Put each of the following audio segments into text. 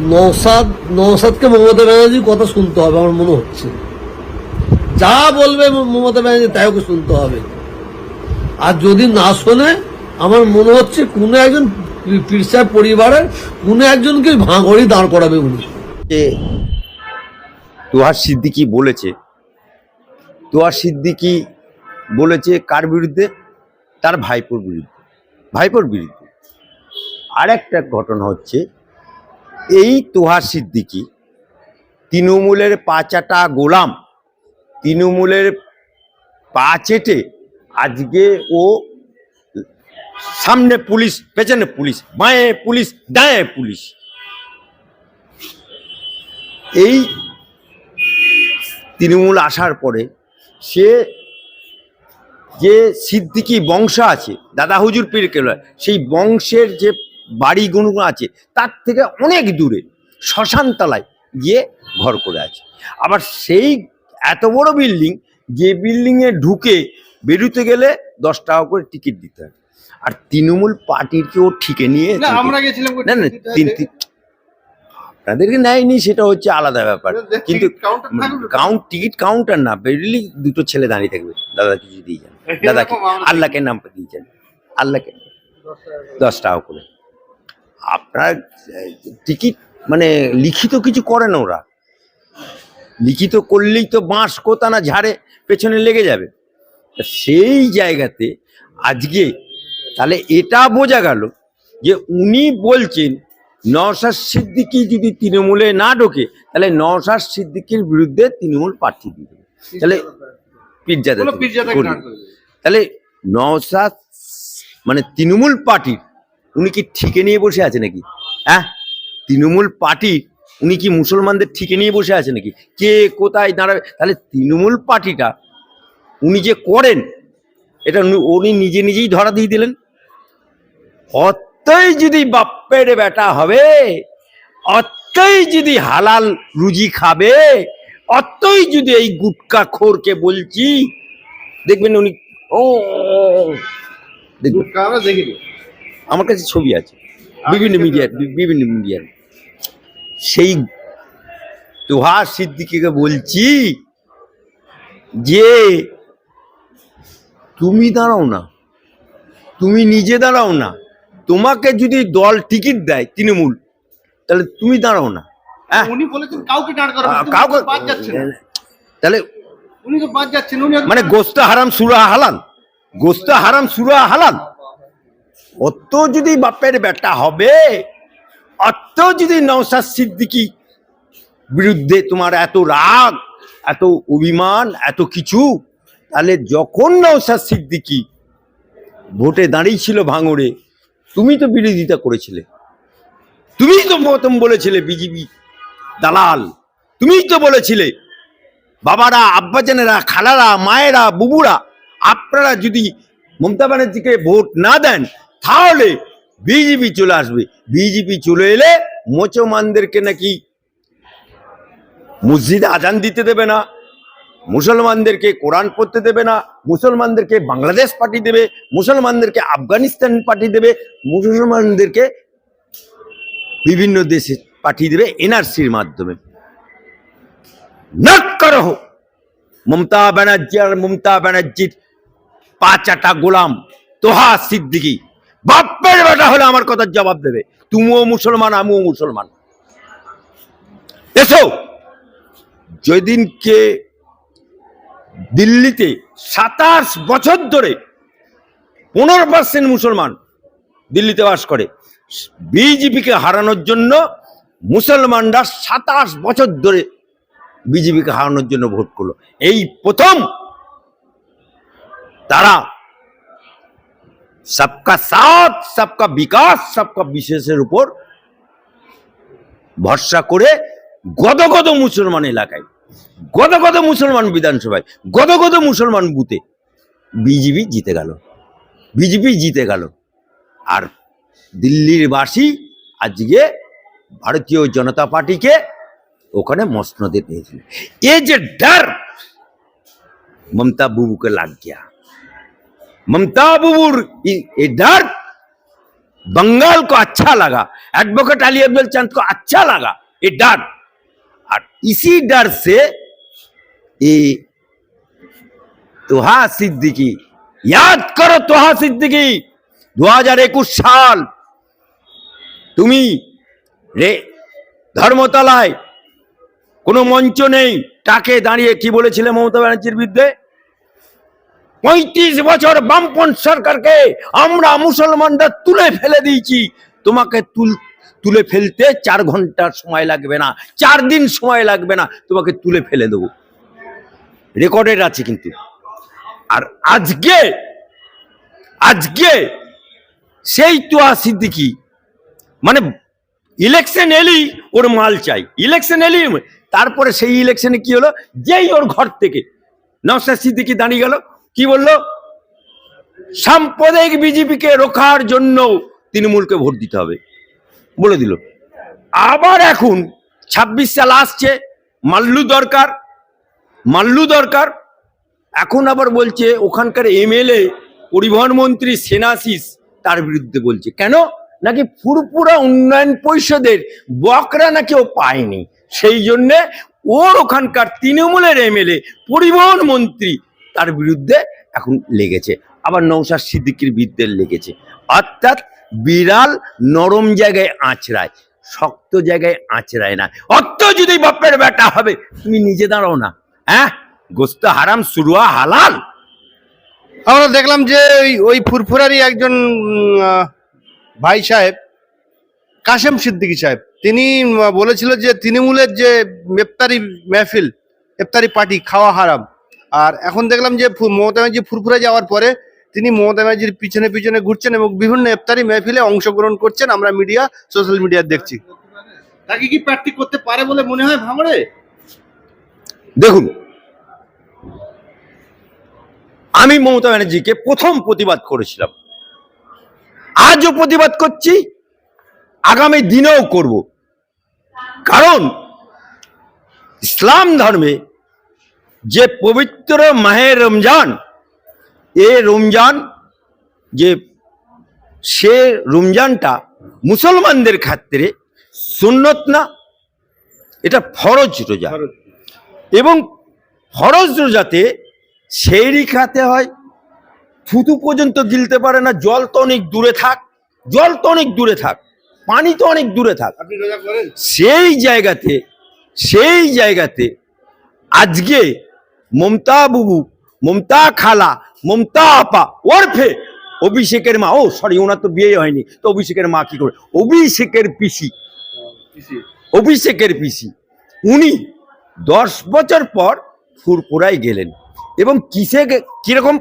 নৌসাদ নৌসাদকে মমতা ব্যানার্জির কথা শুনতে হবে, আমার মনে হচ্ছে। যা বলবে মমতা ব্যানার্জি তাই ওকে শুনতে হবে। আর যদি না শোনে, আমার মনে হচ্ছে কোনো একজন পি- পরিবারের কোনো একজনকে ভাঙড়ি দাঁড় করাবে উনি। তোহার সিদ্দিকি বলেছে। তোহার সিদ্দিকি বলেছে কার বিরুদ্ধে? তার ভাইপোর বিরুদ্ধে। ভাইপোর বিরুদ্ধে। আরেকটা ঘটনা হচ্ছে এই তোহার সিদ্দিকি তৃণমূলের পাচাটা গোলাম, তৃণমূলের পা চেটে আজকে ও সামনে পুলিশ, পেছনে পুলিশ, বাঁয়ে পুলিশ ডায়ে পুলিশ। এই তৃণমূল আসার পরে সে যে সিদ্দিকি বংশ আছে, দাদা হুজুর পীর কেলা সেই বংশের যে বাড়িগুলো আছে তার থেকে অনেক দূরে শ্মশানতলায় গিয়ে ঘর করে আছে। আবার সেই এত বড় বিল্ডিং যে বিল্ডিংয়ে ঢুকে বেরোতে গেলে দশ টাকা করে টিকিট দিতে হয় আর তৃণমূল পার্টির ও ঠিকে নিয়ে আমরা গেছিলাম না না তিন তিন আপনাদেরকে নেয়নি সেটা হচ্ছে আলাদা ব্যাপার। কিন্তু কাউন্ট টিকিট কাউন্টার না বেরলি দুটো ছেলে দাঁড়িয়ে থাকবে। দাদা কিছু দিয়ে যান। দাদাকে আল্লাহকে নাম দিয়ে যান। আল্লাহকে। দশ টাকা করে। আপনার টিকিট মানে লিখিত কিছু করে না ওরা। লিখিত করলেই তো বাঁশ কোতা না ঝাড়ে পেছনে লেগে যাবে। সেই জায়গাতে আজকে তাহলে এটা বোঝা গেল যে উনি বলছেন নওশাদ সিদ্দিকি যদি তৃণমূলে না ঢোকে তাহলে নওশাদ সিদ্দিকির বিরুদ্ধে তৃণমূল প্রার্থী দিবে। তাহলে করে তাহলে নওশাদ মানে তৃণমূল পার্টির উনি কি ঠিকে নিয়ে বসে আছে নাকি? হ্যাঁ? তৃণমূল পার্টি, উনি কি মুসলমানদের ঠিকে নিয়ে বসে আছে নাকি? কে কোথায় দাঁড়াবে? তাহলে তৃণমূল পার্টিটা উনি যে করেন, এটা উনি- নিজে নিজেই ধরা দিয়ে দিলেন। অতই যদি বাপ্পের বেটা হবে, অতই যদি হালাল রুজি খাবে, অতই যদি এই গুটকা খোরকে বলছি, দেখবেন উনি ও দেখবেন। দেখিনি। আমার কাছে ছবি আছে। বিভিন্ন মিডিয়ার বিভিন্ন মিডিয়ার সেই তোহা সিদ্দিকিকে বলছি যে তুমি দাঁড়াও না। তুমি নিজে দাঁড়াও না। তোমাকে যদি দল টিকিট দেয় তৃণমূল তাহলে তুমি দাঁড়াও না। হ্যাঁ। উনি বলেছেন কাউকে কাউকে। তাহলে উনি তো বাদ যাচ্ছেন মানে গোস্তা হারাম সুরা হালান গোস্তা হারাম সুরা হালাল। অত যদি বাপের বেটা হবে, অত যদি নওশাদ সিদ্দিকি বিরুদ্ধে তোমার এত রাগ, এত অভিমান, এত কিছু, তাহলে যখন নওশাদ সিদ্দিকি ভোটে দাঁড়িয়েছিল ভাঙড়ে, তুমি তো বিরোধিতা করেছিলে। তুমিই তো প্রথম বলেছিলে বিজেপি দালাল। তুমিই তো বলেছিলে, বাবারা, আব্বাজানেরা, খালারা, মায়েরা, বুবুরা, আপনারা যদি মমতা ব্যানার্জিকে ভোট না দেন তাহলে বিজেপি চলে আসবে। বিজেপি চলে এলে মুসলমানদেরকে নাকি মসজিদে আজান দিতে দেবে না, মুসলমানদেরকে কোরআন পড়তে দেবে না, মুসলমানদেরকে বাংলাদেশ পাঠিয়ে দেবে, মুসলমানদেরকে আফগানিস্তান পাঠিয়ে দেবে, মুসলমানদেরকে বিভিন্ন দেশে পাঠিয়ে দেবে এনআরসির মাধ্যমে। নট করো! মমতা ব্যানার্জি আর মমতা ব্যানার্জির পাঁচাটা গোলাম তোহা সিদ্দিকি। বাপ্পের বেটা হলে আমার কথার জবাব দেবে। তুমিও মুসলমান, আমিও মুসলমান। এসো। যেদিনকে দিল্লিতে সাতাশ বছর ধরে পনেরো পার্সেন্ট মুসলমান দিল্লিতে বাস করে, বিজেপিকে হারানোর জন্য মুসলমানরা সাতাশ বছর ধরে বিজেপিকে হারানোর জন্য ভোট করল। এই প্রথম তারা সবকা সাথ সবকা বিকাশ সবকা বিশেষের উপর ভরসা করে গদগদ মুসলমান এলাকায় গদগদ মুসলমান বিধানসভায় গদগদ মুসলমান বুথে বিজেপি জিতে গেল, বিজেপি জিতে গেল। আর দিল্লির বাসী আজকে ভারতীয় জনতা পার্টিকে ওখানে মসনদে পেয়েছিল। এ যে ডার, মমতা বুবুকে লাগিয়া ममता बुबूर ये ये डर बंगाल को अच्छा लगा एडवोकेट अली अब्दुल चंद को अच्छा लगा ये डर और इसी डर से ये তোহা সিদ্দিকি ইয়াদ করো তোহা সিদ্দিকি দু হাজার একুশ সাল তুমি রে ধর্মতলায় কোনো মঞ্চ নেই তাকে দাঁড়িয়ে কি বলেছিলে মমতা ব্যানার্জির বিরুদ্ধে পঁয়ত্রিশ বছর বামপন সরকারকে আমরা মুসলমানরা তুলে ফেলে দিয়েছি। তোমাকে তুল তুলে ফেলতে চার ঘণ্টার সময় লাগবে না, চার দিন সময় লাগবে না, তোমাকে তুলে ফেলে দেবো। রেকর্ডেড আছে কিন্তু। আর আজকে আজকে সেই তো সিদ্দিকি। মানে ইলেকশন এলি ওর মাল চাই। ইলেকশন এলি, তারপরে সেই ইলেকশনে কি হলো? যেই ওর ঘর থেকে নওশাদ সিদ্দিকি দাঁড়িয়ে গেল কি বলল? সাম্প্রদায়িক বিজেপিকে রোখার জন্য তৃণমূলকে ভোট দিতে হবে। বলে দিল। আবার এখন ছাব্বিশ সাল আসছে, মাল্লু দরকার মাল্লু দরকার। এখন আবার বলছে, ওখানকার এমএলএ, পরিবহন মন্ত্রী সেনাশিস তার বিরুদ্ধে বলছে। কেন? নাকি ফুরপুরা উন্নয়ন পরিষদের বকরা নাকি ও পায়নি? সেই জন্যে ওর ওখানকার তৃণমূলের এমএলএ, পরিবহন মন্ত্রী তার বিরুদ্ধে এখন লেগেছে। আবার নৌসার সিদ্দিকির বিরুদ্ধে লেগেছে। অর্থাৎ বিড়াল নরম জায়গায় আঁচড়ায়, শক্ত জায়গায় আঁচড়ায় না। অত যদি বাপের বেটা হবে, তুমি নিজে দাঁড়াও না। হ্যাঁ? গোস্ত হারাম, সুরুয়া হালাল। আমরা দেখলাম যে ওই ওই ফুরফুরারই একজন ভাই সাহেব, কাশেম সিদ্দিকী সাহেব, তিনি বলেছিল যে তৃণমূলের যে ইফতারি মেহফিল ইফতারি পার্টি, খাওয়া হারাম। আর এখন দেখলাম যে মমতা ব্যানার্জি ফুরফুরে যাওয়ার পরে তিনি মমতা ব্যানার্জির পিছনে পিছনে ঘুরছেন এবং বিভিন্ন ইফতারি মেহফিলে অংশগ্রহণ করছেন। আমরা মিডিয়া সোশ্যাল মিডিয়া দেখছি। তাকে কি প্রার্থী করতে পারে বলে মনে হয় ভাঙড়ে? দেখুন আমি মমতা ব্যানার্জিকে প্রথম প্রতিবাদ করেছিলাম। আজও প্রতিবাদ করছি আগামী দিনেও করব। কারণ ইসলাম ধর্মে যে পবিত্র মাহে রমজান এ রমজান যে সে রমজানটা মুসলমানদের ক্ষেত্রে সুন্নত না এটা ফরজ রোজা। এবং ফরজ রোজাতে সেইরি খাতে হয় থুতু পর্যন্ত গিলতে পারে না জল তো অনেক দূরে থাক জল তো অনেক দূরে থাক পানি তো অনেক দূরে থাক। সেই জায়গাতে সেই জায়গাতে আজকে মমতা বুবু মমতা খালা মমতা আপা ওরফে অভিষেকের মা। ও সরি ওনার তো বিয়ে হয়নি। তো অভিষেকের মা কি করে? অভিষেকের পিসি। অভিষেকের পিসি। উনি দশ বছর পর ফুরপুরায় গেলেন। এবং কিসে কীরকম?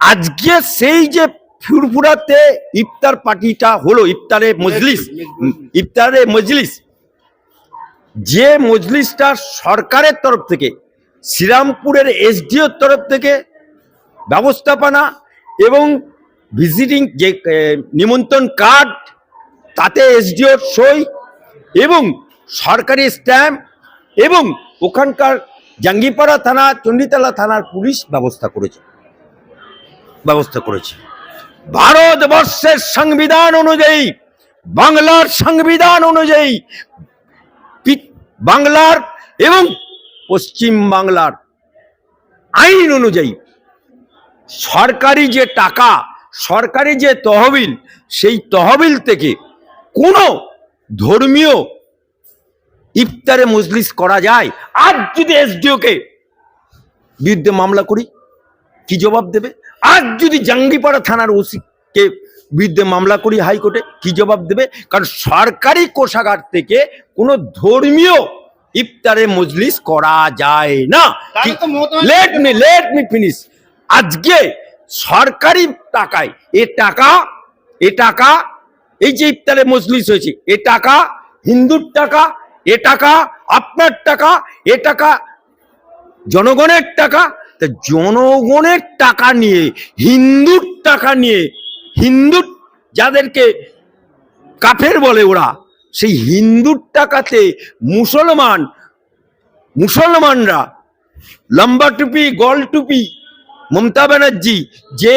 আজকে সেই যে ফুরফুরাতে ইফতার পার্টিটা হলো ইফতারে মজলিস। ইফতারে মজলিস। যে মজলিসটা সরকারের তরফ থেকে শ্রীরামপুরের এসডিওর তরফ থেকে ব্যবস্থাপনা এবং ভিজিটিং যে নিমন্ত্রণ কার্ড, তাতে এসডিওর সই এবং সরকারি স্ট্যাম্প এবং ওখানকার জাঙ্গিপাড়া থানা, চণ্ডীতলা থানার পুলিশ ব্যবস্থা করেছে। ব্যবস্থা করেছে। ভারতবর্ষের সংবিধান অনুযায়ী, বাংলার সংবিধান অনুযায়ী বাংলার এবং পশ্চিম বাংলার আইন অনুযায়ী সরকারি যে টাকা, সরকারি যে তহবিল, সেই তহবিল থেকে কোনো ধর্মীয় ইফতারে মজলিস করা যায়? আজ যদি এসডিওকে বিরুদ্ধে মামলা করি, কি জবাব দেবে? আজ যদি জাঙ্গিপাড়া থানার ওসিকে বিরুদ্ধে মামলা করি হাইকোর্টে, কি জবাব দেবে? কারণ সরকারি কোষাগার থেকে কোনো ধর্মীয় ইফতারে মজলিস করা যায় না। Let me let me finish আজকে সরকারি টাকায় এ টাকা এ টাকা এই যে ইফতারে মজলিস হয়েছে এ টাকা হিন্দুর টাকা এ টাকা আপনার টাকা এ টাকা জনগণের টাকা তা জনগণের টাকা নিয়ে হিন্দুর টাকা নিয়ে হিন্দু যাদেরকে কাফের বলে ওরা সেই হিন্দুর টাকাতে মুসলমান, মুসলমানরা লম্বা টুপি, গল টুপি, মমতা ব্যানার্জি যে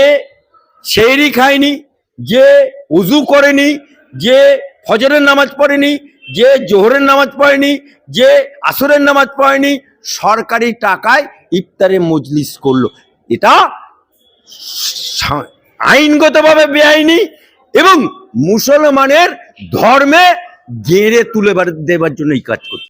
শেরি খায়নি, যে উজু করেনি, যে ফজরের নামাজ পড়েনি, যে জোহরের নামাজ পড়েনি, যে আসরের নামাজ পড়েনি, সরকারি টাকায় ইফতারে মজলিস করল। এটা আইনগতভাবে বেআইনি এবং মুসলমানের ধর্মে গেড়ে তুলে বার- দেবার জন্য এই কাজ করছে।